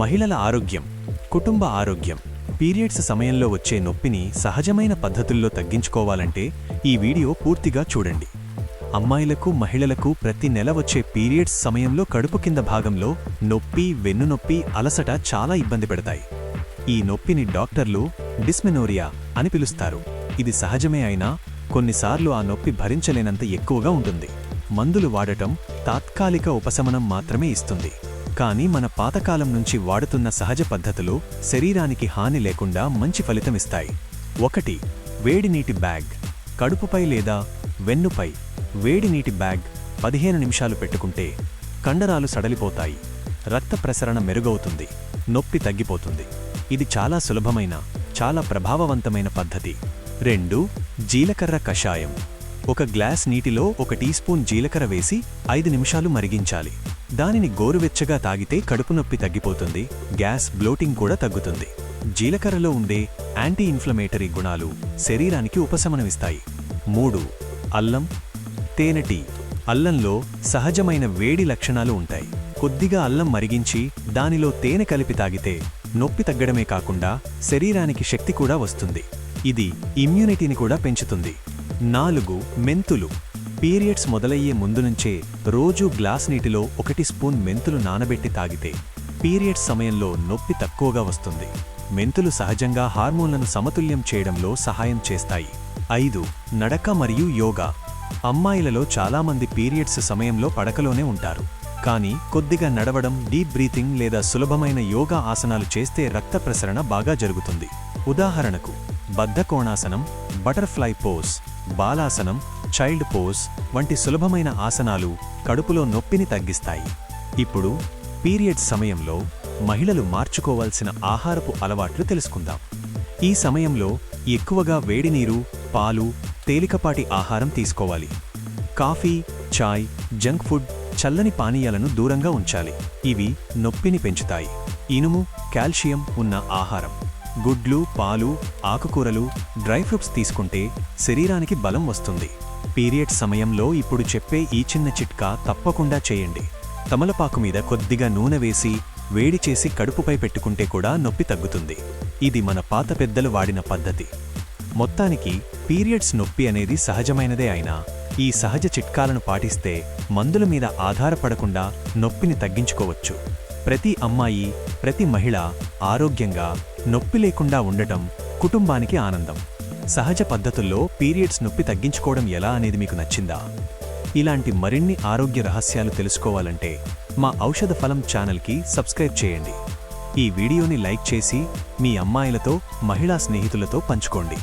మహిళల ఆరోగ్యం కుటుంబ ఆరోగ్యం పీరియడ్స్ సమయంలో వచ్చే నొప్పిని సహజమైన పద్ధతుల్లో తగ్గించుకోవాలంటే ఈ వీడియో పూర్తిగా చూడండి. అమ్మాయిలకు మహిళలకు ప్రతి నెల వచ్చే పీరియడ్స్ సమయంలో కడుపు కింద భాగంలో నొప్పి వెన్నునొప్పి అలసట చాలా ఇబ్బంది పెడతాయి. ఈ నొప్పిని డాక్టర్లు డిస్మెనోరియా అని పిలుస్తారు. ఇది సహజమే అయినా కొన్నిసార్లు ఆ నొప్పి భరించలేనంత ఎక్కువగా ఉంటుంది. మందులు వాడటం తాత్కాలిక ఉపశమనం మాత్రమే ఇస్తుంది. కానీ మన పాతకాలం నుంచి వాడుతున్న సహజ పద్ధతులు శరీరానికి హాని లేకుండా మంచి ఫలితమిస్తాయి ఒకటి వేడి నీటి బ్యాగ్. కడుపుపై లేదా వెన్నుపై వేడి నీటి బ్యాగ్ పదిహేను నిమిషాలు పెట్టుకుంటే కండరాలు సడలిపోతాయి. రక్త ప్రసరణ మెరుగవుతుంది. నొప్పి తగ్గిపోతుంది. ఇది చాలా సులభమైన చాలా ప్రభావవంతమైన పద్ధతి. రెండు జీలకర్ర కషాయం. ఒక గ్లాస్ నీటిలో ఒక టీ స్పూన్ జీలకర్ర వేసి ఐదు నిమిషాలు మరిగించాలి. దానిని గోరువెచ్చగా తాగితే కడుపు నొప్పి తగ్గిపోతుంది గ్యాస్ బ్లోటింగ్ కూడా తగ్గుతుంది. జీలకర్రలో ఉండే యాంటీ ఇన్ఫ్లమేటరీ గుణాలు శరీరానికి ఉపశమనమిస్తాయి. మూడు అల్లం తేనె టీ. అల్లంలో సహజమైన వేడి లక్షణాలు ఉంటాయి. కొద్దిగా అల్లం మరిగించి దానిలో తేనె కలిపి తాగితే నొప్పి తగ్గడమే కాకుండా శరీరానికి శక్తి కూడా వస్తుంది. ఇది ఇమ్యూనిటీని కూడా పెంచుతుంది. నాలుగు మెంతులు. పీరియడ్స్ మొదలయ్యే ముందు నుంచే రోజూ గ్లాస్ నీటిలో ఒకటి స్పూన్ మెంతులు నానబెట్టి తాగితే పీరియడ్స్ సమయంలో నొప్పి తక్కువగా వస్తుంది. మెంతులు సహజంగా హార్మోన్లను సమతుల్యం చేయడంలో సహాయం చేస్తాయి. ఐదు నడక మరియు యోగా. అమ్మాయిలలో చాలామంది పీరియడ్స్ సమయంలో పడకలోనే ఉంటారు. కానీ కొద్దిగా నడవడం డీప్ బ్రీతింగ్ లేదా సులభమైన యోగా ఆసనాలు చేస్తే రక్త ప్రసరణ బాగా జరుగుతుంది. ఉదాహరణకు బద్ధకోణాసనం బటర్ఫ్లై పోస్ బాలాసనం చైల్డ్ పోజ్ వంటి సులభమైన ఆసనాలు కడుపులో నొప్పిని తగ్గిస్తాయి. ఇప్పుడు పీరియడ్స్ సమయంలో మహిళలు మార్చుకోవాల్సిన ఆహారపు అలవాట్లు తెలుసుకుందాం. ఈ సమయంలో ఎక్కువగా వేడినీరు పాలు తేలికపాటి ఆహారం తీసుకోవాలి. కాఫీ చాయ్ జంక్ ఫుడ్ చల్లని పానీయాలను దూరంగా ఉంచాలి. ఇవి నొప్పిని పెంచుతాయి. ఇనుము కాల్షియం ఉన్న ఆహారం. గుడ్లు పాలు ఆకుకూరలు డ్రై ఫ్రూట్స్ తీసుకుంటే శరీరానికి బలం వస్తుంది. పీరియడ్ సమయంలో ఇప్పుడు చెప్పే ఈ చిన్న చిట్కా తప్పకుండా చేయండి. తమలపాకు మీద కొద్దిగా నూనె వేసి వేడి చేసి కడుపుపై పెట్టుకుంటే కూడా నొప్పి తగ్గుతుంది. ఇది మన పాత పెద్దలు వాడిన పద్ధతి. మొత్తానికి పీరియడ్స్ నొప్పి అనేది సహజమైనదే అయినా ఈ సహజ చిట్కాలను పాటిస్తే మందుల మీద ఆధారపడకుండా నొప్పిని తగ్గించుకోవచ్చు. ప్రతి అమ్మాయి ప్రతి మహిళ ఆరోగ్యంగా నొప్పి లేకుండా ఉండటం కుటుంబానికి ఆనందం. సహజ పద్ధతుల్లో పీరియడ్స్ నొప్పి తగ్గించుకోవడం ఎలా అనేది మీకు నచ్చిందా? ఇలాంటి మరిన్ని ఆరోగ్య రహస్యాలు తెలుసుకోవాలంటే మా ఔషధ ఫలం ఛానల్కి సబ్స్క్రైబ్ చేయండి. ఈ వీడియోని లైక్ చేసి మీ అమ్మాయిలతో మహిళా స్నేహితులతో పంచుకోండి.